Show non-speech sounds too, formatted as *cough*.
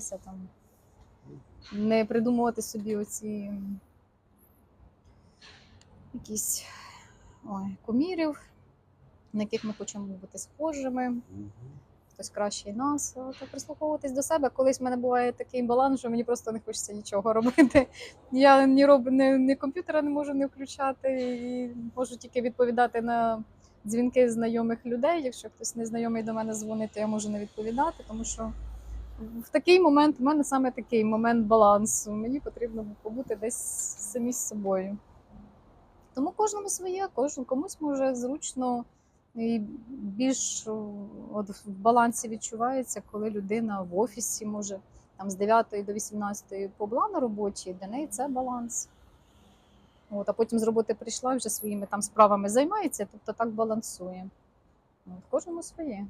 старатися там не придумувати собі оці якісь ой, кумірів, на яких ми хочемо бути схожими хтось кращий нас, то прислуховуватись до себе. Колись в мене буває такий баланс, що мені просто не хочеться нічого робити. *laughs* Я ні роб ні, ні комп'ютера не можу не включати і можу тільки відповідати на дзвінки знайомих людей. Якщо хтось незнайомий до мене дзвонить, то я можу не відповідати, тому що в такий момент в мене саме такий момент балансу. Мені потрібно побути десь самі з собою. Тому кожному своє, кожен комусь може зручно і більш от в балансі відчувається, коли людина в офісі може там з 9 до 18 побула на роботі, для неї це баланс. От, а потім з роботи прийшла вже своїми там справами займається, тобто так балансує. От, кожному своє.